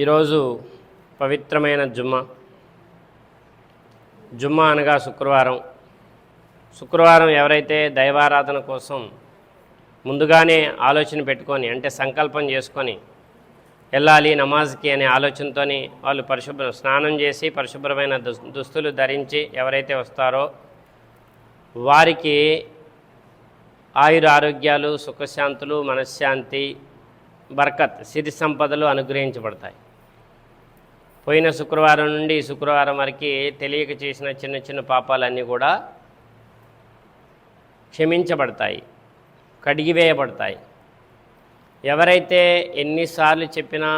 ఈరోజు పవిత్రమైన జుమ్మా. జుమ్మా అనగా శుక్రవారం. శుక్రవారం ఎవరైతే దైవారాధన కోసం ముందుగానే ఆలోచన పెట్టుకొని అంటే సంకల్పం చేసుకొని వెళ్ళాలి నమాజ్కి అనే ఆలోచనతోని వాళ్ళు పరిశుభ్ర స్నానం చేసి పరిశుభ్రమైన దుస్ దుస్తులు ధరించి ఎవరైతే వస్తారో వారికి ఆయుర ఆరోగ్యాలు సుఖశాంతులు మనశ్శాంతి బర్కత్ సిరి సంపదలు అనుగ్రహించబడతాయి. పోయిన శుక్రవారం నుండి శుక్రవారం వరకు తెలియక చేసిన చిన్న చిన్న పాపాలన్నీ కూడా క్షమించబడతాయి కడిగివేయబడతాయి. ఎవరైతే ఎన్నిసార్లు చెప్పినా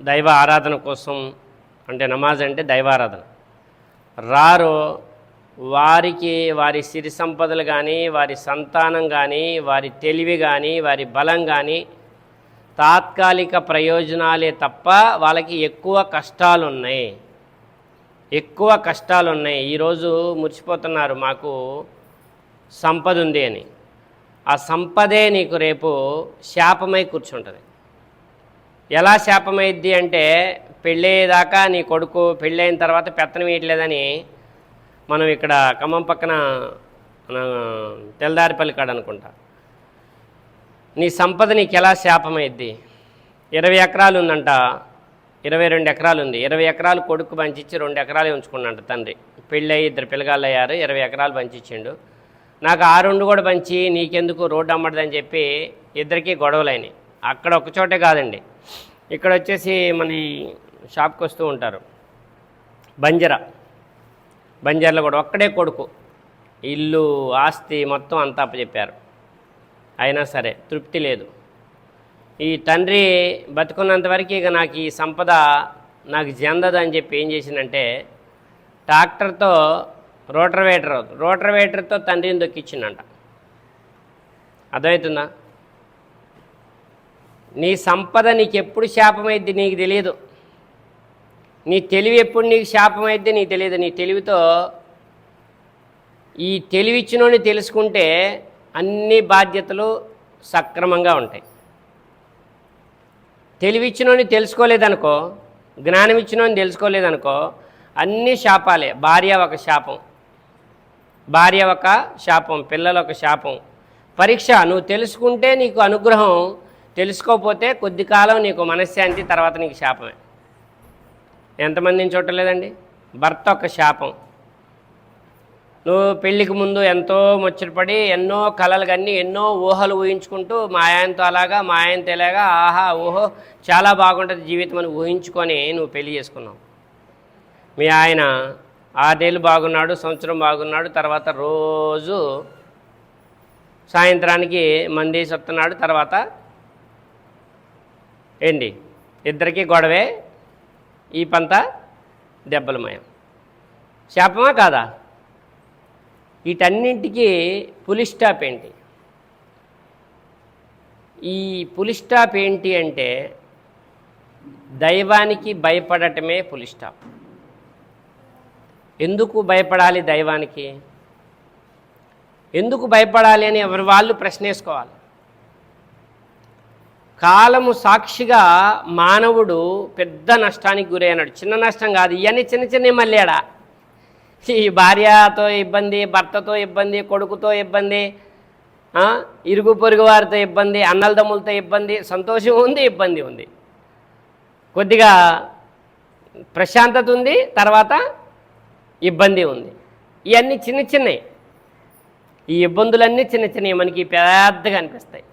దైవ ఆరాధన కోసం అంటే నమాజ్ అంటే దైవారాధన రారో వారికి వారి సిరి సంపదలు కానీ వారి సంతానం కానీ వారి తెలివి కానీ వారి బలం కానీ తాత్కాలిక ప్రయోజనాలే తప్ప వాళ్ళకి ఎక్కువ కష్టాలు ఉన్నాయి ఎక్కువ కష్టాలు ఉన్నాయి ఈరోజు మురిసిపోతున్నారు మాకు సంపద ఉంది అని. ఆ సంపదే నీకు రేపు శాపమై కూర్చుంటుంది. ఎలా శాపమైద్ది అంటే పెళ్ళయ్యేదాకా నీ కొడుకు పెళ్ళైన తర్వాత పెత్తనం వేయట్లేదని మనం ఇక్కడ ఖమ్మం పక్కన మన తెల్దారిపల్లి కాడ అనుకుంటా. నీ సంపద నీకు ఎలా శాపమైద్ది? ఇరవై ఎకరాలు ఉందంట ఇరవై రెండు ఎకరాలు ఉంది ఇరవై ఎకరాలు కొడుకు పంచిచ్చి రెండు ఎకరాలే ఉంచుకున్నాడు తండ్రి. పెళ్ళయి ఇద్దరు పిల్లగాళ్ళు అయ్యారు ఇరవై ఎకరాలు పంచిచ్చిండు నాకు ఆ రెండు కూడా పంచి నీకెందుకు రోడ్డు అమ్మడదని చెప్పి ఇద్దరికీ గొడవలైనవి అక్కడ ఒక చోటే కాదండి. ఇక్కడ వచ్చేసి మన ఈ షాప్కి వస్తూ ఉంటారు. బంజరా. బంజార్లో కూడా ఒక్కడే కొడుకు. ఇల్లు ఆస్తి మొత్తం అంతా చెప్పారు అయినా సరే తృప్తి లేదు. ఈ తండ్రి బతుకున్నంతవరకు ఇక నాకు ఈ సంపద నాకు చెందదు అని చెప్పి ఏం చేసిందంటే ట్రాక్టర్తో రోటర్వేటర్ రోటర్వేటర్తో తండ్రిని దొక్కిచ్చిందంట. అర్థమవుతుందా? నీ సంపద నీకు ఎప్పుడు శాపమైద్ది నీకు తెలియదు నీ తెలివి ఎప్పుడు నీకు శాపమైద్ది నీకు తెలియదు నీ తెలివితో ఈ తెలివిచ్చినోని తెలుసుకుంటే అన్ని బాధ్యతలు సక్రమంగా ఉంటాయి. తెలివిచ్చినోని తెలుసుకోలేదనుకో జ్ఞానం ఇచ్చినోని తెలుసుకోలేదనుకో అన్ని శాపాలే. భార్య ఒక శాపం. భార్య ఒక శాపం పిల్లలు ఒక శాపం. పరీక్ష నువ్వు తెలుసుకుంటే నీకు అనుగ్రహం తెలుసుకోకపోతే కొద్ది కాలం నీకు మనశ్శాంతి తర్వాత నీకు శాపమే. ఎంతమందిని చూడలేదండి భర్త ఒక శాపం. నువ్వు పెళ్ళికి ముందు ఎంతో ముచ్చటపడి ఎన్నో కలలు కన్నీ ఎన్నో ఊహలు ఊహించుకుంటూ మా ఆయనతో అలాగా మా ఆయనతో ఇలాగా ఆహా ఓహో చాలా బాగుంటుంది జీవితం అని ఊహించుకొని నువ్వు పెళ్ళి చేసుకున్నావు. మీ ఆయన ఆరేళ్ళు బాగున్నాడు సంవత్సరం బాగున్నాడు తర్వాత రోజు సాయంత్రానికి మంది చెప్తున్నాడు తర్వాత ఏంటి? ఇద్దరికి గొడవే ఈ పంత దెబ్బలమయం శాపమా కాదా? వీటన్నింటికి పులిస్టాప్ ఏంటి? ఈ పులిస్టాప్ ఏంటి అంటే దైవానికి భయపడటమే పులి స్టాప్. ఎందుకు భయపడాలి దైవానికి? ఎందుకు భయపడాలి అని ఎవరి వాళ్ళు ప్రశ్నేసుకోవాలి? కాలము సాక్షిగా మానవుడు పెద్ద నష్టానికి గురైనాడు. చిన్న నష్టం కాదు. ఇవన్నీ చిన్న చిన్న మళ్ళాడా ఈ భార్యతో ఇబ్బంది భర్తతో ఇబ్బంది కొడుకుతో ఇబ్బంది ఇరుగు పొరుగు వారితో ఇబ్బంది అన్నలదమ్ములతో ఇబ్బంది సంతోషం ఉంది ఇబ్బంది ఉంది. కొద్దిగా ప్రశాంతత ఉంది తర్వాత ఇబ్బంది ఉంది. ఇవన్నీ చిన్న చిన్నవి. ఈ ఇబ్బందులన్నీ చిన్న చిన్నవి మనకి పెద్దగా అనిపిస్తాయి.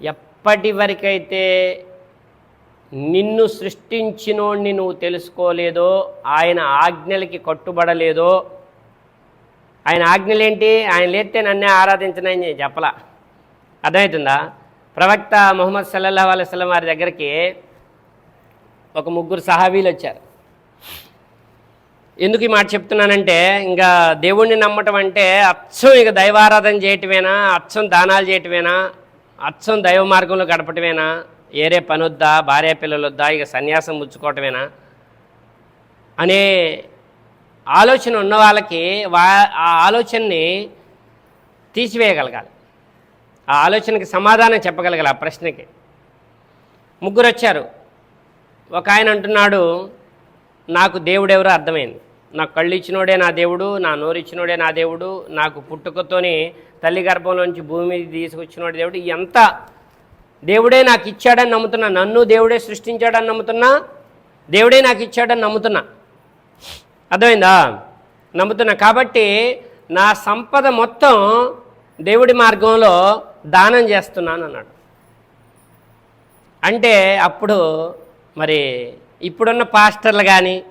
ఎప్పటి వరకైతే నిన్ను సృష్టించినోడిని నువ్వు తెలుసుకోలేదో ఆయన ఆజ్ఞలకి కట్టుబడలేదో. ఆయన ఆజ్ఞలేంటి? ఆయన లేస్తే నన్నే ఆరాధించనని చెప్పలా. అర్థమవుతుందా? ప్రవక్త మొహమ్మద్ సల్లల్లా అలైస్లం వారి దగ్గరికి ఒక ముగ్గురు సహాబీలు వచ్చారు. ఎందుకు ఈ మాట చెప్తున్నానంటే ఇంకా దేవుణ్ణి నమ్మటం అంటే అచ్చం ఇక దైవారాధన చేయటమేనా? అచ్చం దానాలు చేయటమేనా? అచ్చం దైవ మార్గంలో గడపటమేనా? ఏరే పని వద్దా భార్య పిల్లలు వద్దా ఇక సన్యాసం పుచ్చుకోవటమేనా అనే ఆలోచన ఉన్న వాళ్ళకి వా ఆ ఆలోచనని తీసివేయగలగాలి. ఆ ఆలోచనకి సమాధానం చెప్పగలగాలి ఆ ప్రశ్నకి. ముగ్గురు వచ్చారు ఒక ఆయన అంటున్నాడు నాకు దేవుడెవరో అర్థమైంది. నాకు కళ్ళు ఇచ్చినోడే నా దేవుడు నా నోరు ఇచ్చినోడే నా దేవుడు నాకు పుట్టుకతోని తల్లి గర్భంలోంచి భూమి మీద తీసుకొచ్చినోడే దేవుడు ఎంత దేవుడే నాకు ఇచ్చాడని నమ్ముతున్నా. నన్ను దేవుడే సృష్టించాడని నమ్ముతున్నా. దేవుడే నాకు ఇచ్చాడని నమ్ముతున్నా. అర్థమైందా? నమ్ముతున్నా. కాబట్టి నా సంపద మొత్తం దేవుడి మార్గంలో దానం చేస్తున్నాను అన్నాడు అంటే అప్పుడు మరి ఇప్పుడున్న పాస్టర్లు కానీ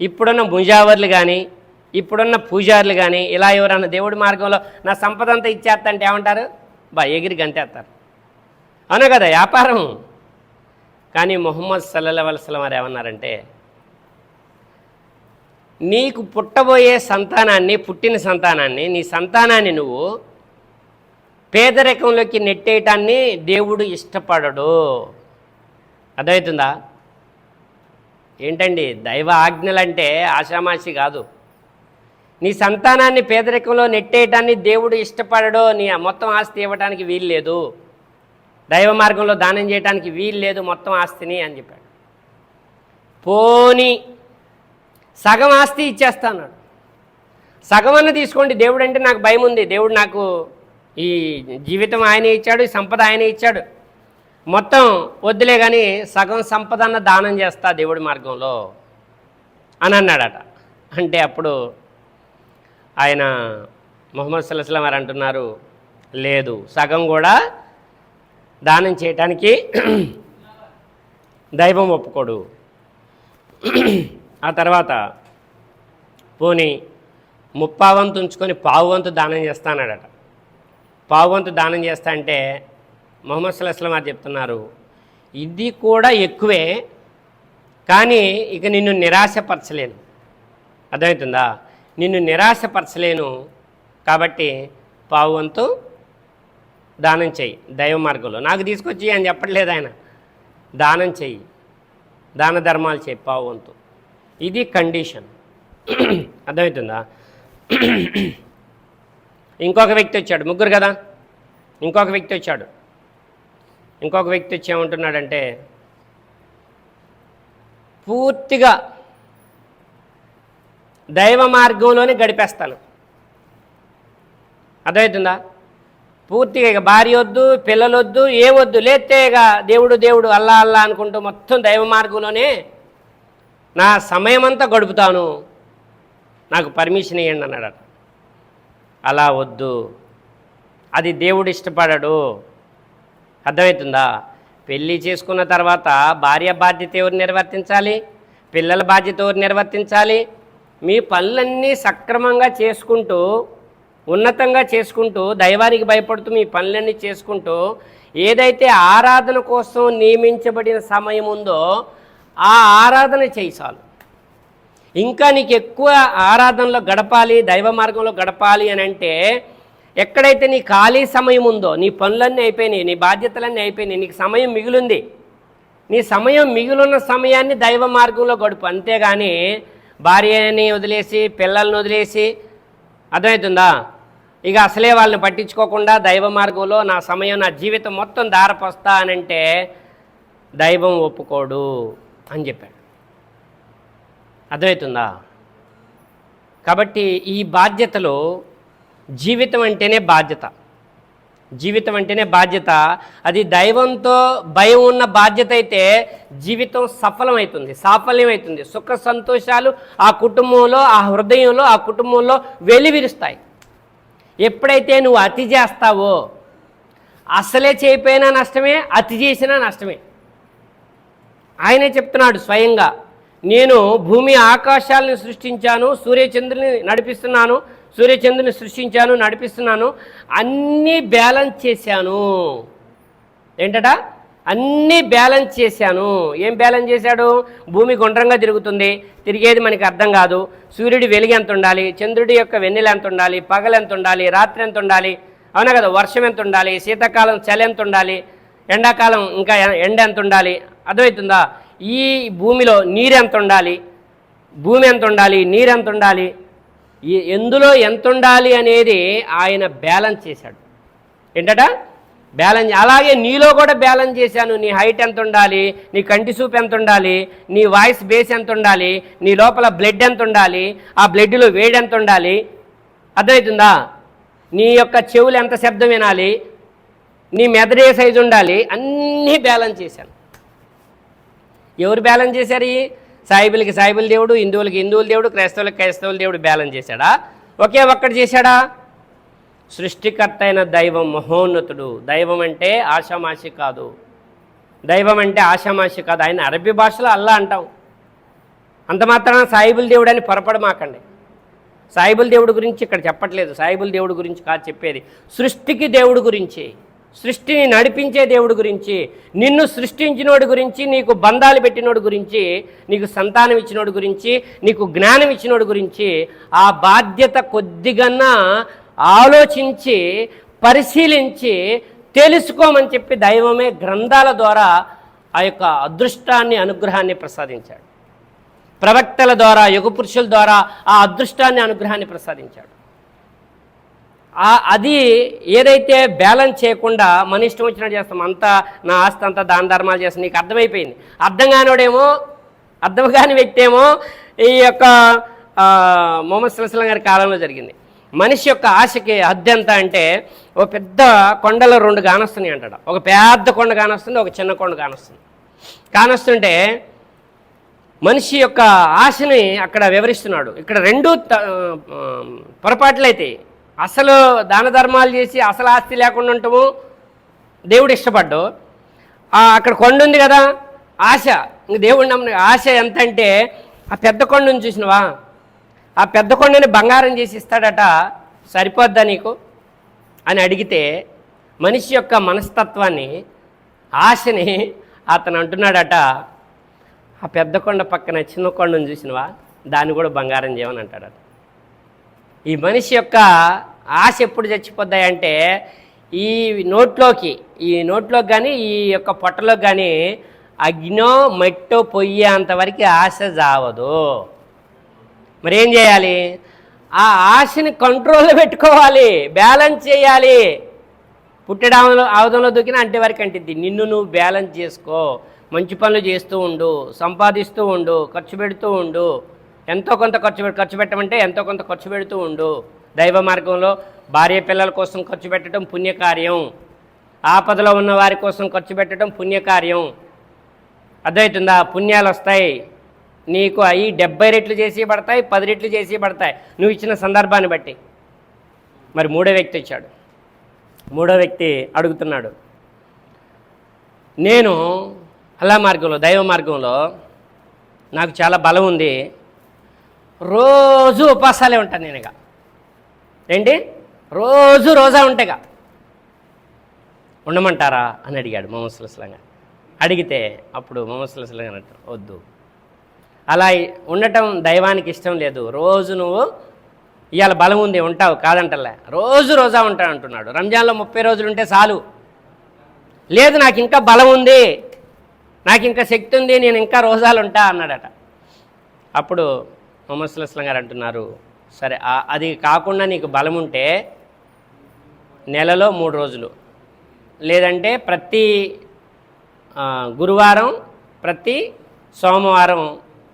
ఇప్పుడున్న ముజావర్లు కానీ ఇప్పుడున్న పూజారులు కానీ ఇలా ఎవరన్నా దేవుడి మార్గంలో నా సంపద అంతా ఇచ్చేస్తా అంటే ఏమంటారు? బా ఎగిరి గంటేస్తారు అవునా కదా వ్యాపారం. కానీ మొహమ్మద్ సల్లల్లా వలసలం వారు ఏమన్నారంటే నీకు పుట్టబోయే సంతానాన్ని పుట్టిన సంతానాన్ని నీ సంతానాన్ని నువ్వు పేదరికంలోకి నెట్టేయటాన్ని దేవుడు ఇష్టపడడు. అర్థమవుతుందా? ఏంటండి దైవ ఆజ్ఞలంటే ఆషామాషి కాదు. నీ సంతానాన్ని పేదరికంలో నెట్టేయటాన్ని దేవుడు ఇష్టపడడు నీ మొత్తం ఆస్తి ఇవ్వటానికి వీల్లేదు. దైవ మార్గంలో దానం చేయడానికి వీలు లేదు మొత్తం ఆస్తిని అని చెప్పాడు. పోని సగం ఆస్తి ఇచ్చేస్తా అన్నాడు. సగం అన్న తీసుకోండి దేవుడు అంటే నాకు భయం ఉంది. దేవుడు నాకు ఈ జీవితం ఆయనే ఇచ్చాడు ఈ సంపద ఆయనే ఇచ్చాడు. మొత్తం వద్దులే కానీ సగం సంపద అన్న దానం చేస్తా దేవుడి మార్గంలో అని అన్నాడట. అంటే అప్పుడు ఆయన మొహమ్మద్ సల్లాహం వారు అంటున్నారు లేదు సగం కూడా దానం చేయటానికి దైవం ఒప్పుకోడు. ఆ తర్వాత పోనీ ముప్పావంతు ఉంచుకొని పావువంతు దానం చేస్తానడట పావు వంతు దానం చేస్తా అంటే మొహమ్మద్ సల్లాహం వారు చెప్తున్నారు ఇది కూడా ఎక్కువే కానీ ఇక నిన్ను నిరాశపరచలేను. అర్థమవుతుందా? నిన్ను నిరాశపరచలేను కాబట్టి పావు వంతు దానం చెయ్యి దైవ మార్గంలో. నాకు తీసుకొచ్చి అని చెప్పట్లేదు ఆయన. దానం చెయ్యి దాన ధర్మాలు చెయ్యి పావంతు వంతు. ఇది కండిషన్. అర్థమవుతుందా? ఇంకొక వ్యక్తి వచ్చాడు ముగ్గురు కదా? ఇంకొక వ్యక్తి వచ్చాడు. ఇంకొక వ్యక్తి వచ్చి ఏమంటున్నాడంటే పూర్తిగా దైవ మార్గంలోనే గడిపేస్తాను. అర్థమవుతుందా? పూర్తిగా ఇక భార్య వద్దు పిల్లలు వద్దు ఏ వద్దు. లేతే ఇక దేవుడు దేవుడు అల్లా అల్లా అనుకుంటూ మొత్తం దైవ మార్గంలోనే నా సమయం అంతా గడుపుతాను. నాకు పర్మిషన్ ఇవ్వండి అన్నాడు అలా వద్దు. అది దేవుడు ఇష్టపడడు. అర్థమవుతుందా? పెళ్ళి చేసుకున్న తర్వాత భార్య బాధ్యత ఎవరు నిర్వర్తించాలి? పిల్లల బాధ్యత ఎవరు నిర్వర్తించాలి? మీ పనులన్నీ సక్రమంగా చేసుకుంటూ ఉన్నతంగా చేసుకుంటూ దైవానికి భయపడుతూ మీ పనులన్నీ చేసుకుంటూ ఏదైతే ఆరాధన కోసం నియమించబడిన సమయం ఉందో ఆ ఆరాధన చేయి చాలు. ఇంకా నీకు ఎక్కువ ఆరాధనలో గడపాలి దైవ మార్గంలో గడపాలి అని అంటే ఎక్కడైతే నీ ఖాళీ సమయం ఉందో నీ పనులన్నీ అయిపోయినాయి నీ బాధ్యతలన్నీ అయిపోయినాయి నీకు సమయం మిగిలింది. నీ సమయం మిగిలిన సమయాన్ని దైవ మార్గంలో గడుపు. అంతేగాని భార్యని వదిలేసి పిల్లల్ని వదిలేసి అర్థమవుతుందా? ఇక అసలే వాళ్ళని పట్టించుకోకుండా దైవ మార్గంలో నా సమయం నా జీవితం మొత్తం దారపోస్తా అనంటే దైవం ఒప్పుకోడు అని చెప్పాడు. అర్థమవుతుందా? కాబట్టి ఈ బాధ్యతలో జీవితం అంటేనే బాధ్యత. జీవితం అంటేనే బాధ్యత. అది దైవంతో భయం ఉన్న బాధ్యత అయితే జీవితం సఫలమవుతుంది సాఫల్యమవుతుంది. సుఖ సంతోషాలు ఆ కుటుంబంలో ఆ హృదయంలో ఆ కుటుంబంలో వెలివిరుస్తాయి. ఎప్పుడైతే నువ్వు అతి చేస్తావో అసలే చేయపోయినా నష్టమే అతి చేసినా నష్టమే. ఆయనే చెప్తున్నాడు స్వయంగా నేను భూమి ఆకాశాలను సృష్టించాను సూర్యచంద్రుని నడిపిస్తున్నాను సూర్యచంద్రుని సృష్టించాను నడిపిస్తున్నాను అన్నీ బ్యాలెన్స్ చేశాను. ఏంటట? అన్నీ బ్యాలెన్స్ చేశాను ఏం బ్యాలెన్స్ చేశాడు భూమి గుండ్రంగా తిరుగుతుంది తిరిగేది మనకి అర్థం కాదు సూర్యుడి వెలుగు ఎంత ఉండాలి చంద్రుడి యొక్క వెన్నెల ఎంత ఉండాలి పగలు ఎంత ఉండాలి రాత్రి ఎంత ఉండాలి అవునా కదా వర్షం ఎంత ఉండాలి శీతాకాలం చలి ఎంత ఉండాలి ఎండాకాలం ఇంకా ఎండ ఎంత ఉండాలి అర్థమవుతుందా ఈ భూమిలో నీరు ఎంత ఉండాలి భూమి ఎంత ఉండాలి నీరు ఎంత ఉండాలి ఎందులో ఎంత ఉండాలి అనేది ఆయన బ్యాలెన్స్ చేశాడు ఏంటట బ్యాలెన్స్ అలాగే నీలో కూడా బ్యాలెన్స్ చేశాను. నీ హైట్ ఎంత ఉండాలి? నీ కంటి చూపు ఎంత ఉండాలి? నీ వాయిస్ బేస్ ఎంత ఉండాలి? నీ లోపల బ్లడ్ ఎంత ఉండాలి? ఆ బ్లడ్లో వేడి ఎంత ఉండాలి? అర్థమవుతుందా? నీ యొక్క చెవులు ఎంత శబ్దం వినాలి? నీ మెదడే సైజు ఉండాలి? అన్నీ బ్యాలెన్స్ చేశాను. ఎవరు బ్యాలెన్స్ చేశారు? ఈ సాయిబులకి సాయిబుల దేవుడు హిందువులకి హిందువుల దేవుడు క్రైస్తవులకి క్రైస్తవుల దేవుడు బ్యాలెన్స్ చేశాడా? ఒకే ఒక్కటి చేశాడా? సృష్టికర్త అయిన దైవం మహోన్నతుడు. దైవం అంటే ఆషామాషి కాదు. దైవం అంటే ఆషామాషి కాదు. ఆయన అరబీ భాషలో అల్లా అంటాం. అంత మాత్రాన సాయిబుల్ దేవుడు అని పొరపడమాకండి సాయిబుల్ దేవుడి గురించి ఇక్కడ చెప్పట్లేదు. సాయిబుల్ దేవుడి గురించి కాదు చెప్పేది. సృష్టికి దేవుడి గురించి సృష్టిని నడిపించే దేవుడి గురించి నిన్ను సృష్టించినోడి గురించి నీకు బంధాలు పెట్టినోడి గురించి నీకు సంతానం ఇచ్చినోడి గురించి నీకు జ్ఞానం ఇచ్చినోడి గురించి ఆ బాధ్యత కొద్దిగన్నా ఆలోచించి పరిశీలించి తెలుసుకోమని చెప్పి దైవమే గ్రంథాల ద్వారా ఆ యొక్క అదృష్టాన్ని అనుగ్రహాన్ని ప్రసాదించాడు. ప్రవక్తల ద్వారా యుగ పురుషుల ద్వారా ఆ అదృష్టాన్ని అనుగ్రహాన్ని ప్రసాదించాడు. అది ఏదైతే బ్యాలెన్స్ చేయకుండా మన ఇష్టం వచ్చినట్టు చేస్తాం అంతా నా ఆస్తి అంతా దాన ధర్మాలు చేస్తాం నీకు అర్థమైపోయింది. అర్థం కానివాడేమో అర్థం కాని వ్యక్తి ఏమో ఈ యొక్క మొహమ్మద్ సుల్లాం గారి కాలంలో జరిగింది. మనిషి యొక్క ఆశకి హద్దు ఎంత అంటే ఒక పెద్ద కొండలో రెండు కానొస్తున్నాయి అంటాడు. ఒక పెద్ద కొండ కానొస్తుంది ఒక చిన్న కొండ కానొస్తుంది కానొస్తుంటే మనిషి యొక్క ఆశని అక్కడ వివరిస్తున్నాడు. ఇక్కడ రెండు త- పొరపాట్లయితే అసలు దాన ధర్మాలు చేసి అసలు ఆస్తి లేకుండా ఉంటాము దేవుడు ఇష్టపడ్డు. అక్కడ కొండ ఉంది కదా ఆశ. ఇంక దేవుడు నమ్మిన ఆశ ఎంత అంటే ఆ పెద్ద కొండను చూసినవా? ఆ పెద్ద కొండని బంగారం చేసి ఇస్తాడట సరిపోద్దా నీకు? అని అడిగితే మనిషి యొక్క మనస్తత్వాన్ని ఆశని అతను అంటున్నాడట ఆ పెద్ద కొండ పక్కన చిన్న కొండను చూసినవా? దాన్ని కూడా బంగారం చేయమని అంటాడట. ఈ మనిషి యొక్క ఆశ ఎప్పుడు చచ్చిపోద్దాయంటే ఈ నోట్లోకి ఈ నోట్లోకి కానీ ఈ యొక్క పొట్టలోకి కానీ అగ్నో మెట్టో పొయ్యి అంతవరకు ఆశ జావదు మరి ఏం చేయాలి? ఆ ఆశని కంట్రోల్లో పెట్టుకోవాలి బ్యాలెన్స్ చేయాలి. పుట్టడామలో ఆవదంలో దూకిన అంటే వరకు అంటిద్ది. నిన్ను నువ్వు బ్యాలెన్స్ చేసుకో. మంచి పనులు చేస్తూ ఉండు సంపాదిస్తూ ఉండు ఖర్చు పెడుతూ ఉండు. ఎంతో కొంత ఖర్చు పె ఖర్చు పెట్టమంటే ఎంతో కొంత ఖర్చు పెడుతూ ఉండు. దైవ మార్గంలో భార్య పిల్లల కోసం ఖర్చు పెట్టడం పుణ్యకార్యం. ఆపదలో ఉన్న వారి కోసం ఖర్చు పెట్టడం పుణ్యకార్యం. అర్థమవుతుందా? పుణ్యాలు వస్తాయి నీకు అవి డెబ్బై రెట్లు చేసి పడతాయి పది రెట్లు చేసి పడతాయి. నువ్వు ఇచ్చిన సందర్భాన్ని బట్టి. మరి మూడో వ్యక్తి వచ్చాడు. మూడో వ్యక్తి అడుగుతున్నాడు. నేను అల్లా మార్గంలో దైవ మార్గంలో నాకు చాలా బలం ఉంది. రోజు ఉపాసాలే ఉంటాను నేను ఇక ఏంటి? రోజు రోజా ఉంటేగా. ఉండమంటారా? అని అడిగాడు మొహమ్మద్ సుల్లాం అడిగితే అప్పుడు మొహమ్మద్ సుల్లాం అంటారు వద్దు. అలా ఉండటం దైవానికి ఇష్టం లేదు. రోజు నువ్వు ఇవాళ బలం ఉంది ఉంటావు కాదంటలే. రోజు రోజా ఉంటాను అంటున్నాడు. రంజాన్లో ముప్పై రోజులు ఉంటే చాలు. లేదు నాకు ఇంకా బలం ఉంది. నాకు ఇంకా శక్తి ఉంది నేను ఇంకా రోజాలు ఉంటా అన్నాడట. అప్పుడు మొహమ్మద్ సుల్లాం గారు అంటున్నారు సరే అది కాకుండా నీకు బలం ఉంటే నెలలో మూడు రోజులు. లేదంటే ప్రతి గురువారం ప్రతి సోమవారం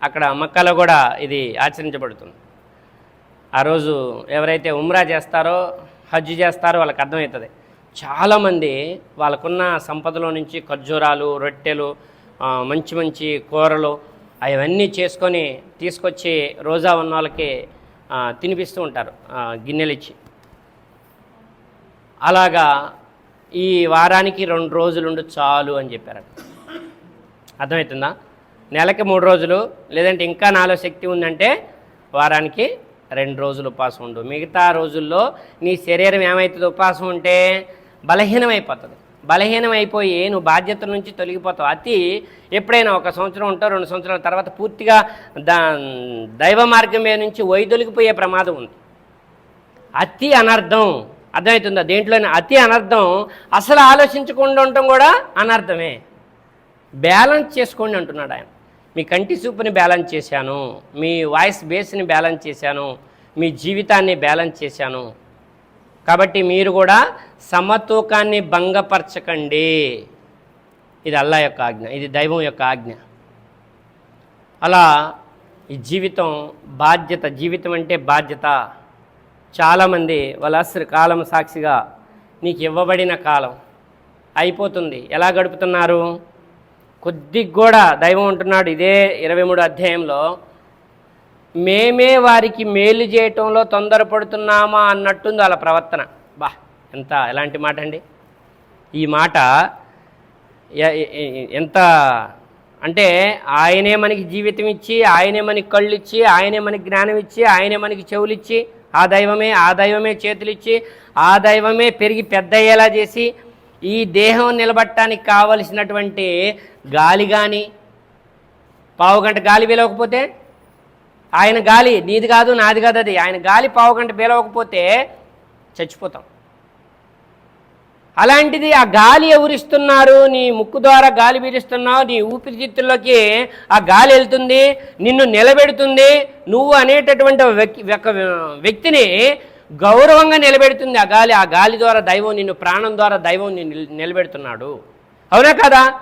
అక్కడ మక్కలో కూడా ఇది ఆచరించబడుతుంది. ఆ రోజు ఎవరైతే ఉమ్రా చేస్తారో హజ్ చేస్తారో వాళ్ళకి అర్థమవుతుంది. చాలామంది వాళ్ళకున్న సంపదలో నుంచి ఖర్జూరాలు రొట్టెలు మంచి మంచి కూరలు అవన్నీ చేసుకొని తీసుకొచ్చి రోజా ఉన్న వాళ్ళకి తినిపిస్తూ ఉంటారు గిన్నెలు ఇచ్చి. అలాగా ఈ వారానికి రెండు రోజులుండు చాలు అని చెప్పారట. అర్థమవుతుందా? నెలకి మూడు రోజులు లేదంటే ఇంకా నాలో శక్తి ఉందంటే వారానికి రెండు రోజులు ఉపవాసం ఉండు. మిగతా రోజుల్లో నీ శరీరం ఏమవుతుంది ఉపవాసం ఉంటే బలహీనమైపోతుంది. బలహీనం అయిపోయి నువ్వు బాధ్యతల నుంచి తొలగిపోతావు. అతి ఎప్పుడైనా ఒక సంవత్సరం ఉంటావు రెండు సంవత్సరాల తర్వాత పూర్తిగా దా దైవ మార్గం మీద నుంచి వైదొలిగిపోయే ప్రమాదం ఉంది. అతి అనర్థం. అర్థమవుతుందా? దేంట్లోనే అతి అనర్థం. అసలు ఆలోచించకుండా ఉండటం కూడా అనర్థమే. బ్యాలెన్స్ చేసుకోండి అంటున్నాడు ఆయన. మీ కంటి చూపుని బ్యాలెన్స్ చేశాను మీ వాయిస్ బేస్ని బ్యాలెన్స్ చేశాను మీ జీవితాన్ని బ్యాలెన్స్ చేశాను. కాబట్టి మీరు కూడా సమతూకాన్ని భంగపరచకండి. ఇది అల్లా యొక్క ఆజ్ఞ ఇది దైవం యొక్క ఆజ్ఞ. అలా ఈ జీవితం బాధ్యత జీవితం అంటే బాధ్యత. చాలామంది వాళ్ళ అసలు కాలం సాక్షిగా నీకు ఇవ్వబడిన కాలం అయిపోతుంది. ఎలా గడుపుతున్నారు? కొద్దిగా కూడా దైవం ఉంటున్నాడు ఇదే ఇరవై మూడు అధ్యాయంలో మేమే వారికి మేలు చేయటంలో తొందరపడుతున్నామా అన్నట్టుంది వాళ్ళ ప్రవర్తన. బా ఎంత ఎలాంటి మాట అండి? ఈ మాట ఎంత అంటే ఆయనే మనకి జీవితం ఇచ్చి ఆయనే మనకి కళ్ళు ఇచ్చి ఆయనే మనకి జ్ఞానం ఇచ్చి ఆయనే మనకి చెవులు ఇచ్చి ఆ దైవమే ఆ దైవమే చేతులు ఇచ్చి ఆ దైవమే పెరిగి పెద్ద అయ్యేలా చేసి ఈ దేహం నిలబట్టడానికి కావలసినటువంటి గాలి కానీ పావుగంట గాలి వీలవకపోతే ఆయన గాలి నీది కాదు నాది కాదు అది. ఆయన గాలి పావుగంట బీలవకపోతే చచ్చిపోతాం. అలాంటిది ఆ గాలి ఎవరిస్తున్నారు? నీ ముక్కు ద్వారా గాలి పీలుస్తున్నావు నీ ఊపిరితిత్తుల్లోకి ఆ గాలి వెళ్తుంది నిన్ను నిలబెడుతుంది. నువ్వు అనేటటువంటి వ్యక్తి ఒక వ్యక్తిని గౌరవంగా నిలబెడుతుంది ఆ గాలి. ఆ గాలి ద్వారా దైవం నిన్ను ప్రాణం ద్వారా దైవం నిన్ను నిలబెడుతున్నాడు. అవునా కదా?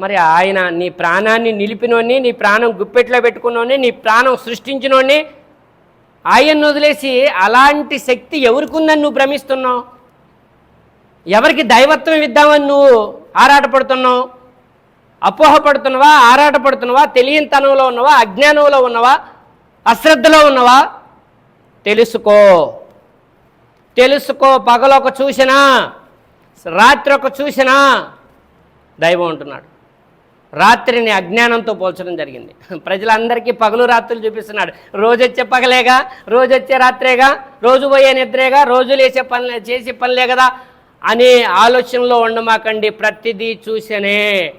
మరి ఆయన నీ ప్రాణాన్ని నిలిపినోని నీ ప్రాణం గుప్పెట్లో పెట్టుకున్నోని నీ ప్రాణం సృష్టించినోని ఆయన్ని వదిలేసి అలాంటి శక్తి ఎవరికుందని నువ్వు భ్రమిస్తున్నావు? ఎవరికి దైవత్వం ఇద్దామని నువ్వు ఆరాటపడుతున్నావు? అపోహపడుతున్నావా? ఆరాటపడుతున్నావా? తెలియనితనంలో ఉన్నవా? అజ్ఞానంలో ఉన్నవా? అశ్రద్ధలో ఉన్నవా? తెలుసుకో. తెలుసుకో పగలొక చూసినా రాత్రి ఒక చూసినా దైవం ఉంటున్నాడు రాత్రిని అజ్ఞానంతో పోల్చడం జరిగింది. ప్రజలందరికీ పగలు రాత్రులు చూపిస్తున్నాడు. రోజొచ్చే పగలేగా రోజొచ్చే రాత్రేగా రోజు పోయే నిద్రేగా రోజు లేచే పనులే చేసే పనిలే కదా అనే ఆలోచనలో ఉండమాకండి. ప్రతిదీ చూసనే.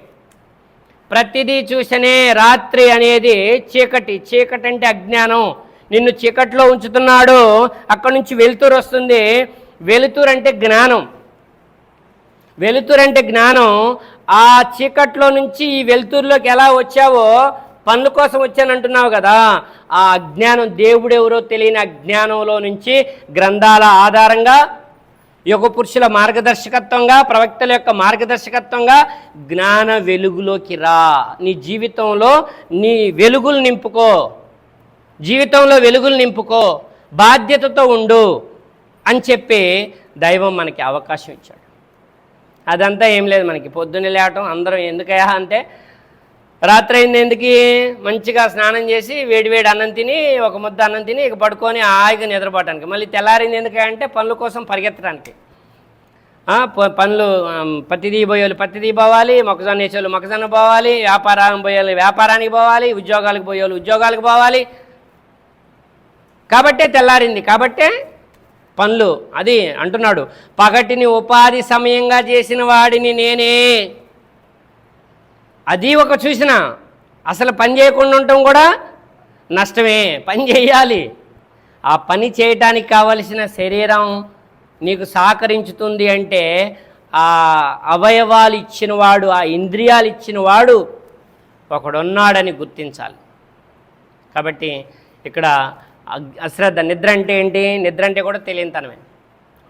ప్రతిదీ చూసనే. రాత్రి అనేది చీకటి. చీకటి అంటే అజ్ఞానం. నిన్ను చీకట్లో ఉంచుతున్నాడు. అక్కడి నుంచి వెలుతురు వస్తుంది. వెలుతురు అంటే జ్ఞానం. వెలుతురు అంటే జ్ఞానం. ఆ చీకట్లో నుంచి ఈ వెలుతురులోకి ఎలా వచ్చావో పనుల కోసం వచ్చానంటున్నావు కదా. ఆ అజ్ఞానం దేవుడెవరో తెలియని అజ్ఞానంలో నుంచి గ్రంథాల ఆధారంగా యుగ పురుషుల మార్గదర్శకత్వంగా ప్రవక్తల యొక్క మార్గదర్శకత్వంగా జ్ఞాన వెలుగులోకి రా. నీ జీవితంలో నీ వెలుగులు నింపుకో. జీవితంలో వెలుగులు నింపుకో బాధ్యతతో ఉండు అని చెప్పి దైవం మనకి అవకాశం ఇచ్చాడు. అదంతా ఏం లేదు మనకి. పొద్దున్నే లేవటం అందరం ఎందుకయ్యా అంటే రాత్రి అయింది ఎందుకు? మంచిగా స్నానం చేసి వేడివేడి అన్నం తిని ఒక ముద్ద అన్నం తిని ఇక పడుకొని హాయిగా నిద్రపోవటానికి. మళ్ళీ తెల్లారింది ఎందుకంటే పనుల కోసం పరిగెత్తడానికి ప- పనులు పత్తి తీయబోయేవాళ్ళు పత్తి తీయబోవాలి మొక్కజొన్న వేసేవాళ్ళు మొక్కజొన్న పోవాలి వ్యాపారం పోయేవాళ్ళు వ్యాపారానికి పోవాలి ఉద్యోగాలకు పోయేవాళ్ళు ఉద్యోగాలకు పోవాలి కాబట్టే తెల్లారింది. కాబట్టే పనులు అది అంటున్నాడు. పగటిని ఉపాధి సమయంగా చేసిన వాడిని నేనే. అది ఒక చూసిన. అసలు పని చేయకుండా ఉండటం కూడా నష్టమే. పని చేయాలి. ఆ పని చేయటానికి కావలసిన శరీరం నీకు సహకరించుతుంది అంటే ఆ అవయవాలు ఇచ్చినవాడు ఆ ఇంద్రియాలు ఇచ్చినవాడు ఒకడున్నాడని గుర్తించాలి. కాబట్టి ఇక్కడ అశ్రద్ధ. నిద్ర అంటే ఏంటి? నిద్ర అంటే కూడా తెలియనితనమే.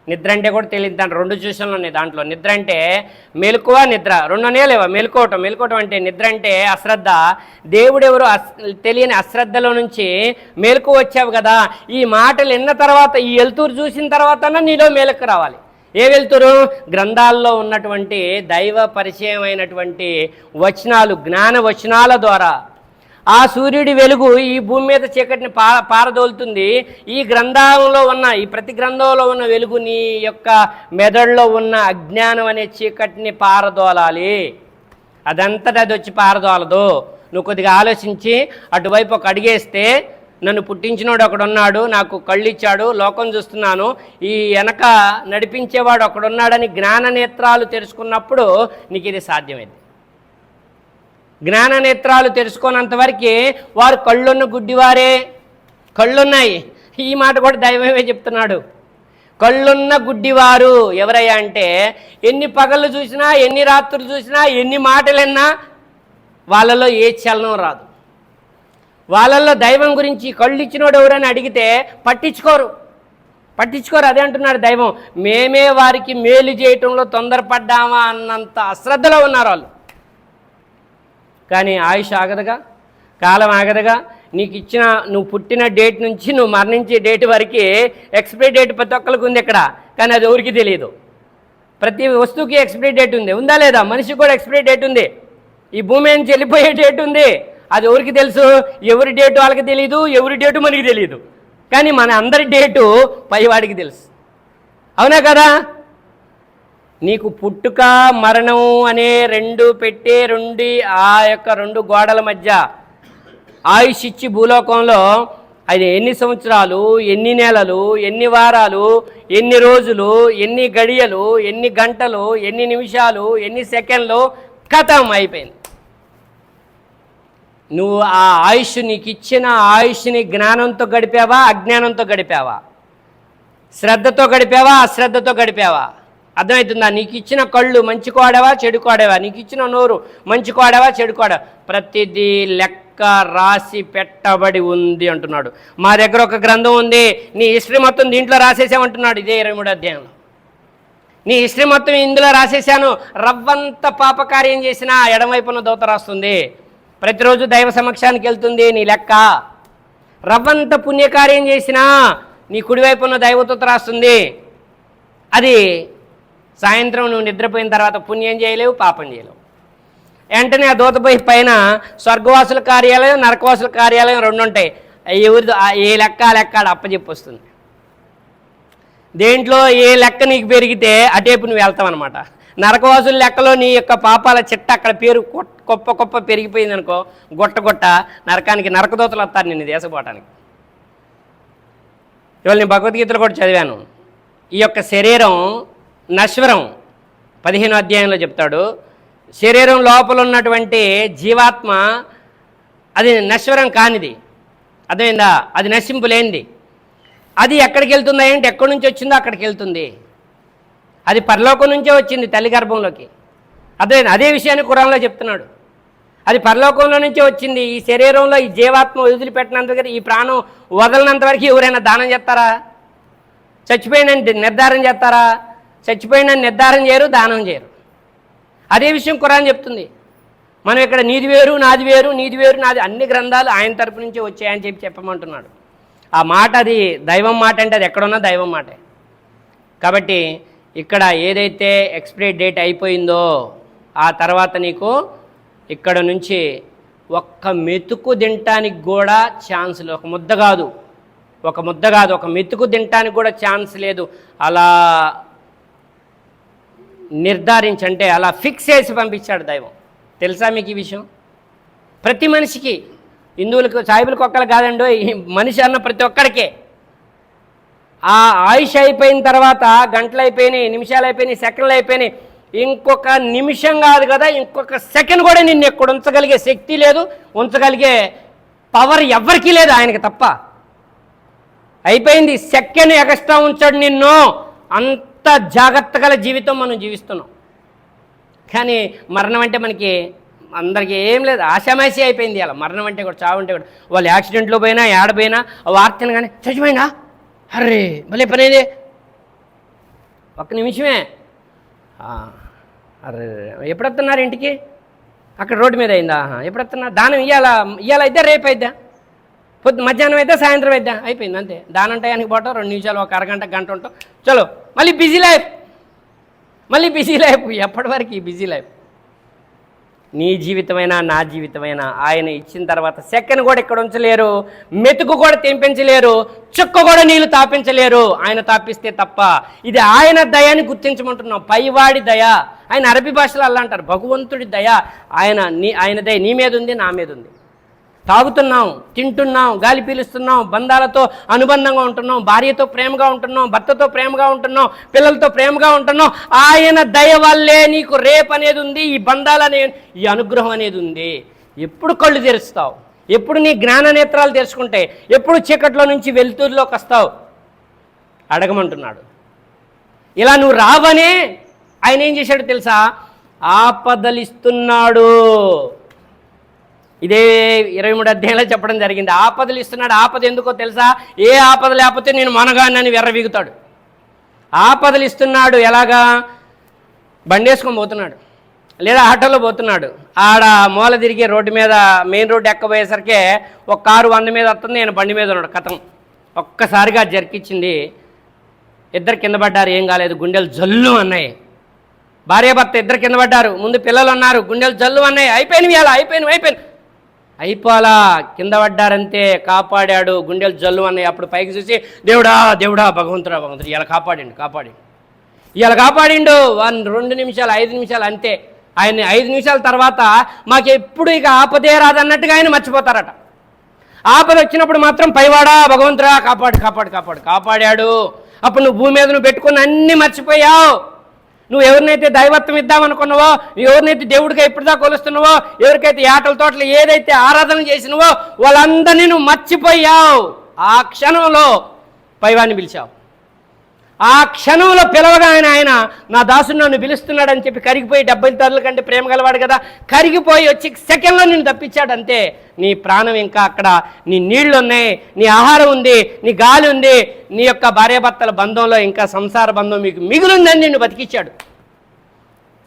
నిద్ర అంటే కూడా తెలియనితనం. రెండు చూసాను ఉన్నాయి దాంట్లో. నిద్ర అంటే మెలకువ నిద్ర. రెండునే లేవా? మెలుకోవటం. మెలుకోవటం అంటే నిద్ర అంటే అశ్రద్ధ. దేవుడెవరు అస్ తెలియని అశ్రద్ధలో నుంచి మేలుకు వచ్చావు కదా? ఈ మాటలు విన్న తర్వాత ఈ వెలుతురు చూసిన తర్వాత నీలో మేలకు రావాలి. ఏ వెళ్తురు గ్రంథాల్లో ఉన్నటువంటి దైవ పరిచయమైనటువంటి వచనాలు జ్ఞాన వచనాల ద్వారా. ఆ సూర్యుడి వెలుగు ఈ భూమి మీద చీకటిని పా పారదోలుతుంది. ఈ గ్రంథంలో ఉన్న ఈ ప్రతి గ్రంథంలో ఉన్న వెలుగు నీ యొక్క మెదడులో ఉన్న అజ్ఞానం అనే చీకటిని పారదోలాలి. అదంతటా అది వచ్చి పారదోలదు. నువ్వు కొద్దిగా ఆలోచించి అటువైపు ఒక అడిగేస్తే నన్ను పుట్టించినోడు ఒకడున్నాడు నాకు కళ్ళు ఇచ్చాడు లోకం చూస్తున్నాను. ఈ వెనక నడిపించేవాడు ఒకడున్నాడని జ్ఞాన నేత్రాలు తెరుచుకున్నప్పుడు నీకు ఇది సాధ్యమైంది. జ్ఞాన నేత్రాలు తెరుచుకోనంత వరకు వారు కళ్ళున్న గుడ్డివారే. కళ్ళున్నాయి. ఈ మాట కూడా దైవమే చెప్తున్నాడు. కళ్ళున్న గుడ్డివారు ఎవరయ్యా అంటే ఎన్ని పగళ్ళు చూసినా ఎన్ని రాత్రులు చూసినా ఎన్ని మాటలు విన్నా వాళ్ళలో ఏ చలనం రాదు. వాళ్ళల్లో దైవం గురించి కళ్ళు ఇచ్చినోడు ఎవరని అడిగితే పట్టించుకోరు. పట్టించుకోరు. అదే అంటున్నాడు దైవం. మేమే వారికి మేలు చేయటంలో తొందరపడ్డామా అన్నంత అశ్రద్ధలో ఉన్నారు వాళ్ళు. కానీ ఆయుష్ ఆగదుగా కాలం ఆగదుగా. నీకు ఇచ్చిన నువ్వు పుట్టిన డేట్ నుంచి నువ్వు మరణించే డేట్ వరకు ఎక్స్పైరీ డేట్ ప్రతి ఒక్కరికి ఉంది ఇక్కడ. కానీ అది ఎవరికి తెలియదు. ప్రతి వస్తువుకి ఎక్స్పైరీ డేట్ ఉంది. ఉందా లేదా? మనిషికి కూడా ఎక్స్పైరీ డేట్ ఉంది. ఈ భూమి అని చెల్లిపోయే డేట్ ఉంది. అది ఎవరికి తెలుసు? ఎవరి డేటు వాళ్ళకి తెలియదు ఎవరి డేటు మనకి తెలియదు కానీ మన అందరి డేటు పైవాడికి తెలుసు. అవునా కదా? నీకు పుట్టుక మరణం అనే రెండు పెట్టే రెండు ఆ యొక్క రెండు గోడల మధ్య ఆయుష్ ఇచ్చి భూలోకంలో అది ఎన్ని సంవత్సరాలు ఎన్ని నెలలు ఎన్ని వారాలు ఎన్ని రోజులు ఎన్ని గడియలు ఎన్ని గంటలు ఎన్ని నిమిషాలు ఎన్ని సెకండ్లు కథం అయిపోయింది. నువ్వు ఆ ఆయుష్ నీకు ఇచ్చిన ఆయుష్ని జ్ఞానంతో గడిపావా అజ్ఞానంతో గడిపావా? శ్రద్ధతో గడిపావా అశ్రద్ధతో గడిపావా? అర్థమవుతుందా? నీకు ఇచ్చిన కళ్ళు మంచి కోడవా చెడు కోడవా నీకు ఇచ్చిన నోరు మంచి కోడవా చెడు కోడవా ప్రతిదీ లెక్క రాసి పెట్టబడి ఉంది అంటున్నాడు. మా దగ్గర ఒక గ్రంథం ఉంది. నీ హిస్టరీ మొత్తం దీంట్లో రాసేసామంటున్నాడు ఇదే ఇరవై మూడు అధ్యాయంలో నీ హిస్టరీ మొత్తం ఇందులో రాసేసాను. రవ్వంత పాపకార్యం చేసినా ఎడమవైపున దోత రాస్తుంది. ప్రతిరోజు దైవ సమక్షానికి వెళ్తుంది నీ లెక్క. రవ్వంత పుణ్యకార్యం చేసినా నీ కుడివైపున దైవదూత రాస్తుంది. అది సాయంత్రం నువ్వు నిద్రపోయిన తర్వాత పుణ్యం చేయలేవు పాపం చేయలేవు. వెంటనే ఆ దూతపోయి పైన స్వర్గవాసుల కార్యాలయం నరకవాసుల కార్యాలయం రెండు ఉంటాయి ఎవరిదో ఏ లెక్క ఆ లెక్క ఆడ అప్పచెప్పి వస్తుంది. దేంట్లో ఏ లెక్క నీకు పెరిగితే అటేపు నువ్వు వెళ్తావు అనమాట నరకవాసుల లెక్కలో నీ యొక్క పాపాల చిట్ట అక్కడ పేరు కొ- గొప్ప గొప్ప పెరిగిపోయింది అనుకో గొట్ట గొట్ట నరకానికి నరకదోతలు వస్తారు నిన్ను దేశపోవటానికి. ఇవాళ నేను భగవద్గీతలు కూడా చదివాను. ఈ యొక్క శరీరం నశ్వరం పదిహేను అధ్యాయంలో చెప్తాడు. శరీరం లోపల ఉన్నటువంటి జీవాత్మ అది నశ్వరం కానిది. అర్థమైందా? అది నశింపు లేనిది అది ఎక్కడికి వెళ్తుందా ఏంటి ఎక్కడి నుంచి వచ్చిందో అక్కడికి వెళ్తుంది. అది పరలోకం నుంచే వచ్చింది తల్లి గర్భంలోకి. అదే అదే విషయాన్ని కురంలో చెప్తున్నాడు. అది పరలోకంలో నుంచే వచ్చింది. ఈ శరీరంలో ఈ జీవాత్మ వదిలిపెట్టినంత వరకు ఈ ప్రాణం వదలనంత వరకు ఎవరైనా దానం చేస్తారా? చచ్చిపోయిన నిర్ధారణ చేస్తారా? చచ్చిపోయిన నిర్ధారణ చేయరు దానం చేయరు. అదే విషయం కురాన్ చెప్తుంది. మనం ఇక్కడ నీది వేరు నాది వేరు నీది వేరు నాది అన్ని గ్రంథాలు ఆయన తరపు నుంచే వచ్చాయని చెప్పి చెప్పమంటున్నాడు. ఆ మాట అది దైవం మాట అంటే అది ఎక్కడున్నా దైవం మాటే. కాబట్టి ఇక్కడ ఏదైతే ఎక్స్పైరీ డేట్ అయిపోయిందో ఆ తర్వాత నీకు ఇక్కడ నుంచి ఒక్క మెతుకు తినటానికి కూడా ఛాన్స్ లేదు. ఒక ముద్ద కాదు. ఒక ముద్ద కాదు. ఒక మెతుకు తినటానికి కూడా ఛాన్స్ లేదు. అలా నిర్ధారించంటే అలా ఫిక్స్ చేసి పంపించాడు దైవం. తెలుసా మీకు ఈ విషయం? ప్రతి మనిషికి హిందువులకు సాయిబులకు ఒక్కరు కాదండో మనిషి అన్న ప్రతి ఒక్కడికే. ఆ ఆయుష్ అయిపోయిన తర్వాత గంటలు అయిపోయినాయి నిమిషాలు అయిపోయినాయి సెకండ్లు అయిపోయినాయి. ఇంకొక నిమిషం కాదు కదా ఇంకొక సెకండ్ కూడా నిన్ను ఎక్కడ ఉంచగలిగే శక్తి లేదు ఉంచగలిగే పవర్ ఎవరికీ లేదు ఆయనకి తప్ప. అయిపోయింది సెకండ్ ఎగస్ట్రా ఉంచాడు నిన్ను. అంత జాగ్రత్త గల జీవితం మనం జీవిస్తున్నాం. కానీ మరణం అంటే మనకి అందరికీ ఏం లేదు. ఆశామాసి అయిపోయింది అలా. మరణం అంటే కూడా చావు అంటే కూడా వాళ్ళు యాక్సిడెంట్లో పోయినా ఏడపోయినా ఆ వార్తను కానీ చచ్చిపోయినా అర్రే భలే పని ఒక్క నిమిషమే. అరే అర్రే ఎప్పుడు వస్తున్నారు ఇంటికి? అక్కడ రోడ్డు మీద అయిందా? ఎప్పుడు వస్తున్నారు దానం ఇవ్వాలా ఇవ్వాలైతే రేపు అయిద్దా? పొద్దు మధ్యాహ్నం అయితే సాయంత్రం అయితే అయిపోయింది అంతే. దానం టయానికి పోవటం రెండు నిమిషాలు ఒక అరగంట గంట ఉంటాం చలో మళ్ళీ బిజీ లైఫ్. మళ్ళీ బిజీ లైఫ్. ఎప్పటి వరకు ఈ బిజీ లైఫ్? నీ జీవితమైనా నా జీవితమైనా ఆయన ఇచ్చిన తర్వాత సెకండ్ కూడా ఇక్కడ ఉంచలేరు మెతుకు కూడా తెంపించలేరు చుక్క కూడా నీళ్ళు తాపించలేరు. ఆయన తాపిస్తే తప్ప ఇది ఆయన దయాన్ని గుర్తించమంటున్నాం. పైవాడి దయ. ఆయన అరబీ భాషలో అలా అంటారు. భగవంతుడి దయ. ఆయన నీ ఆయన దయ నీ మీద ఉంది నా మీద ఉంది. తాగుతున్నాం తింటున్నాం గాలి పీలుస్తున్నాం బంధాలతో అనుబంధంగా ఉంటున్నాం భార్యతో ప్రేమగా ఉంటున్నాం భర్తతో ప్రేమగా ఉంటున్నాం పిల్లలతో ప్రేమగా ఉంటున్నాం. ఆయన దయ వల్లే నీకు రేపు అనేది ఉంది ఈ బంధాలు అనే ఈ అనుగ్రహం అనేది ఉంది. ఎప్పుడు కళ్ళు తెరుస్తావు? ఎప్పుడు నీ జ్ఞాన నేత్రాలు తెరుచుకుంటాయి ఎప్పుడు చీకట్లో నుంచి వెలుతురులోకి వస్తావు? అడగమంటున్నాడు. ఇలా నువ్వు రావనే ఆయన ఏం చేశాడు తెలుసా? ఆపదలిస్తున్నాడు. ఇదే ఇరవై మూడు అధ్యాయంలో చెప్పడం జరిగింది. ఆపదలు ఇస్తున్నాడు. ఆపద ఎందుకో తెలుసా? ఏ ఆపద లేకపోతే నేను మనగానని వెర్రవీగుతాడు. ఆపదలు ఇస్తున్నాడు ఎలాగా? బండేసుకొని పోతున్నాడు. లేదా ఆటోలో పోతున్నాడు. ఆడ మూల తిరిగి రోడ్డు మీద మెయిన్ రోడ్డు ఎక్కబోయేసరికి ఒక కారు వంద మీద వస్తుంది. నేను బండి మీద ఉన్నాడు. కథం. ఒక్కసారిగా జరికిచ్చింది ఇద్దరు కింద పడ్డారు. ఏం కాలేదు. గుండెలు జల్లు అన్నాయి. భార్యాభర్త ఇద్దరు కింద పడ్డారు. ముందు పిల్లలు ఉన్నారు. గుండెలు జల్లు అన్నాయి. అయిపోయినవి అలా. అయిపోయినవి అయిపోయిన అయిపోలా కింద పడ్డారంతే కాపాడాడు గుండెలు జల్లు అన్నాయి అప్పుడు పైకి చూసి దేవుడా దేవుడా భగవంతుడా భగవంతుడు ఇలా కాపాడిండు కాపాడిండు. ఇలా కాపాడిండు. వన్ రెండు నిమిషాలు ఐదు నిమిషాలు అంతే. ఆయన ఐదు నిమిషాల తర్వాత మాకు ఎప్పుడు ఇక ఆపదే రాదన్నట్టుగా ఆయన మర్చిపోతారట. ఆపద వచ్చినప్పుడు మాత్రం పైవాడా భగవంతుడా కాపాడు కాపాడు కాపాడు కాపాడాడు. అప్పుడు నువ్వు భూమి మీద నువ్వు పెట్టుకుని అన్నీ మర్చిపోయావు. నువ్వు ఎవరినైతే దైవత్వం ఇద్దామనుకున్నావో ఎవరినైతే దేవుడిగా ఇప్పటిదా కొలుస్తున్నావో ఎవరికైతే ఆటల తోటలు ఏదైతే ఆరాధన చేసినవో వాళ్ళందరినీ నువ్వు మర్చిపోయావు. ఆ క్షణంలో పైవాన్ని పిలిచావు. ఆ క్షణంలో పిలవగానే ఆయన నా దాసుడు నన్ను పిలుస్తున్నాడని చెప్పి కరిగిపోయి డెబ్బై తరల కంటే ప్రేమ గలవాడు కదా కరిగిపోయి వచ్చి సెకండ్లో నిన్ను తప్పించాడు అంతే నీ ప్రాణం ఇంకా అక్కడ నీ నీళ్ళు ఉన్నాయి నీ ఆహారం ఉంది నీ గాలి ఉంది నీ యొక్క భార్యాభర్తల బంధంలో ఇంకా సంసార బంధం మీకు మిగులుందని నిన్ను బతికిచ్చాడు.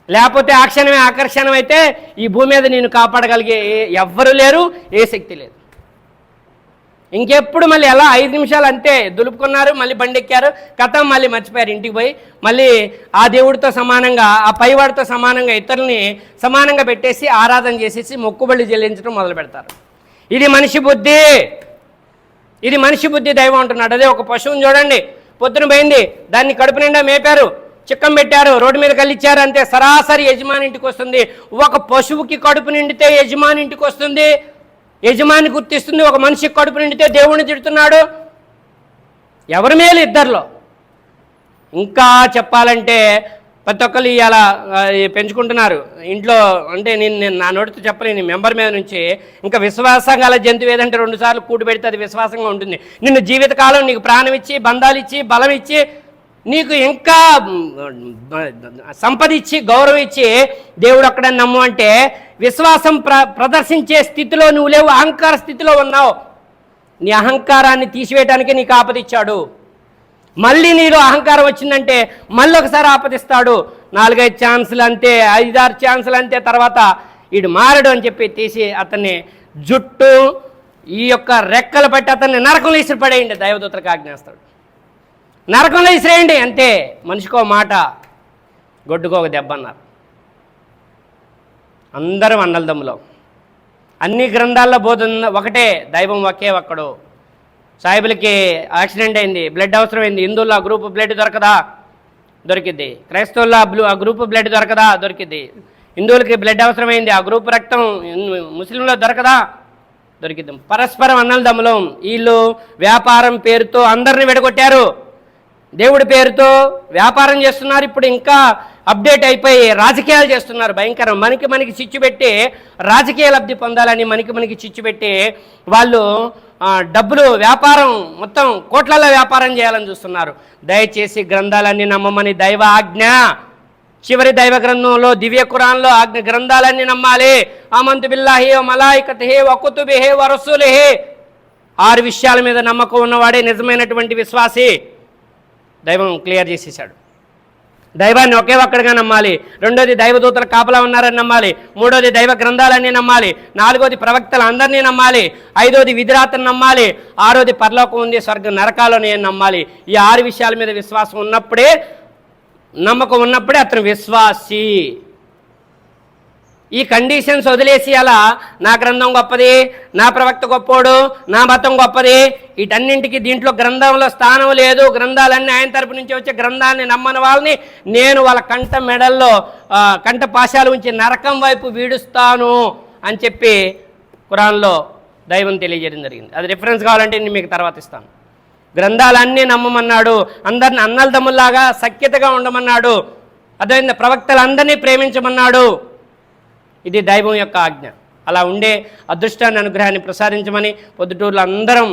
లేకపోతే ఆ క్షణమే ఆకర్షణం అయితే ఈ భూమి మీద నేను కాపాడగలిగే ఏ- ఎవ్వరు లేరు ఏ శక్తి లేదు. ఇంకెప్పుడు మళ్ళీ ఎలా ఐదు నిమిషాలు అంతే దులుపుకున్నారు మళ్ళీ బండి ఎక్కారు కథ మళ్ళీ మర్చిపోయారు ఇంటికి పోయి మళ్ళీ ఆ దేవుడితో సమానంగా ఆ పైవాడితో సమానంగా ఇతరుల్ని సమానంగా పెట్టేసి ఆరాధన చేసేసి మొక్కుబళ్ళు చెల్లించడం మొదలు పెడతారు. ఇది మనిషి బుద్ధి. ఇది మనిషి బుద్ధి దైవం అంటున్నాడు. అదే ఒక పశువుని చూడండి. పొద్దున పోయింది దాన్ని కడుపు నిండా మేపారు చిక్కం పెట్టారు రోడ్డు మీద కలిచారు అంతే. సరాసరి యజమాని ఇంటికి వస్తుంది. ఒక పశువుకి కడుపు నిండితే యజమాని ఇంటికి వస్తుంది. యజమాని గుర్తిస్తుంది ఒక మనిషి కడుపు నిండితే దేవుణ్ణి తిడుతున్నాడు. ఎవరి మేలు ఇద్దరిలో? ఇంకా చెప్పాలంటే ప్రతి ఒక్కరు ఇలా పెంచుకుంటున్నారు. ఇంట్లో అంటే నేను నేను నా నోటితో చెప్పలేను మెంబర్ మీద నుంచి. ఇంకా విశ్వాసం గల జంతువు ఏదంటే రెండుసార్లు కూడి పెడితే అది విశ్వాసంగా ఉంటుంది. నిన్ను జీవితకాలం నీకు ప్రాణం ఇచ్చి బంధాలు ఇచ్చి బలం ఇచ్చి నీకు ఇంకా సంపద ఇచ్చి గౌరవం ఇచ్చి దేవుడు అక్కడ నమ్ము అంటే విశ్వాసం ప్ర ప్రదర్శించే స్థితిలో నువ్వు లేవు అహంకార స్థితిలో ఉన్నావు. నీ అహంకారాన్ని తీసివేయటానికి నీకు ఆపదిచ్చాడు. మళ్ళీ నీలో అహంకారం వచ్చిందంటే మళ్ళీ ఒకసారి ఆపదిస్తాడు. నాలుగైదు ఛాన్సులు అంతే ఐదారు ఛాన్సులు అంతే తర్వాత వీడు మారడు అని చెప్పి తీసి అతన్ని జుట్టు ఈ యొక్క రెక్కలు పట్టి అతన్ని నరకంలో ఇసురు పడేయండి దైవదూతలకు ఆజ్ఞాస్తాడు నరకంలో ఇసిరేయండి అంతే. మనిషికో మాట గొడ్డుకో ఒక దెబ్బ అన్నారు. అందరం అన్నలదమ్ములో. అన్ని గ్రంథాల్లో బోధన ఒకటే దైవం ఒకే ఒక్కడు. సాయిబులకి యాక్సిడెంట్ అయింది బ్లడ్ అవసరమైంది హిందువుల్లో ఆ గ్రూప్ బ్లడ్ దొరకదా? దొరికిద్ది. క్రైస్తవుల్లో ఆ బ్లూ ఆ గ్రూప్ బ్లడ్ దొరకదా? దొరికిద్ది. హిందువులకి బ్లడ్ అవసరమైంది ఆ గ్రూప్ రక్తం ముస్లింలో దొరకదా? దొరికింది పరస్పరం అన్నలదమ్ములం. వీళ్ళు వ్యాపారం పేరుతో అందరిని విడగొట్టారు. దేవుడి పేరుతో వ్యాపారం చేస్తున్నారు. ఇప్పుడు ఇంకా అప్డేట్ అయిపోయి రాజకీయాలు చేస్తున్నారు. భయంకరం. మనకి మనకి చిచ్చు పెట్టి రాజకీయ లబ్ధి పొందాలని మనకి మనకి చిచ్చు పెట్టి వాళ్ళు డబ్బులు వ్యాపారం మొత్తం కోట్లలో వ్యాపారం చేయాలని చూస్తున్నారు. దయచేసి గ్రంథాలన్నీ నమ్మమని దైవ ఆజ్ఞ. చివరి దైవ గ్రంథంలో దివ్య కురాన్లో ఆజ్ఞ గ్రంథాలన్నీ నమ్మాలి. ఆమంతు బిల్లాహి మలాయికతహే వకుతుబిహే వరసులిహే ఆరు విషయాల మీద నమ్మకం ఉన్నవాడే నిజమైనటువంటి విశ్వాసి. దైవం క్లియర్ చేసేసాడు దైవాన్ని ఒకే ఒక్కడిగా నమ్మాలి. రెండోది దైవదూతల కాపలా ఉన్నారని నమ్మాలి. మూడోది దైవ గ్రంథాలన్నీ నమ్మాలి. నాలుగోది ప్రవక్తలు అందరినీ నమ్మాలి. ఐదోది విధిరాతను నమ్మాలి. ఆరోది పరలోకం ఉంది స్వర్గ నరకాలని నమ్మాలి. ఈ ఆరు విషయాల మీద విశ్వాసం ఉన్నప్పుడే నమ్మకం ఉన్నప్పుడే అతను విశ్వాసి. ఈ కండిషన్స్ వదిలేసి అలా నా గ్రంథం గొప్పది నా ప్రవక్త గొప్పోడు నా మతం గొప్పది వీటన్నింటికి దీంట్లో గ్రంథంలో స్థానం లేదు. గ్రంథాలన్నీ ఆయన తరపు నుంచి వచ్చే గ్రంథాన్ని నమ్మని వాళ్ళని నేను వాళ్ళ కంట మెడల్లో కంట పాశాలు ఉంచి నరకం వైపు వీడుస్తాను అని చెప్పి ఖురాన్లో దైవం తెలియజేయడం జరిగింది. అది రిఫరెన్స్ కావాలంటే నేను మీకు తర్వాత ఇస్తాను. గ్రంథాలన్నీ నమ్మమన్నాడు. అందరిని అన్నలదమ్ముల్లాగా సఖ్యతగా ఉండమన్నాడు. అదే ప్రవక్తలందరినీ ప్రేమించమన్నాడు. ఇది దైవం యొక్క ఆజ్ఞ. అలా ఉండే అదృష్టాన్ని అనుగ్రహాన్ని ప్రసాదించమని పొద్దుటూరులో అందరం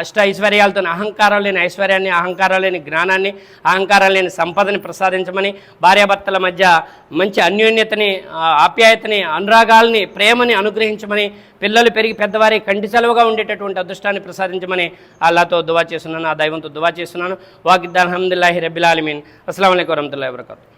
అష్ట ఐశ్వర్యాలతో అహంకారం లేని ఐశ్వర్యాన్ని అహంకారం లేని జ్ఞానాన్ని అహంకారం లేని సంపదని ప్రసాదించమని భార్యాభర్తల మధ్య మంచి అన్యోన్యతని ఆప్యాయతని అనురాగాల్ని ప్రేమని అనుగ్రహించమని పిల్లలు పెరిగి పెద్దవారి కంటి సెలవుగా ఉండేటటువంటి అదృష్టాన్ని ప్రసాదించమని అల్లాతో దువా చేస్తున్నాను ఆ దైవంతో దువా చేస్తున్నాను. వాకిద్దాన్ అహమ్మదుల్లాహి రబ్బిల్ ఆలమీన్. అస్సలం అయికు వరహతుల్లా వబరకాతు.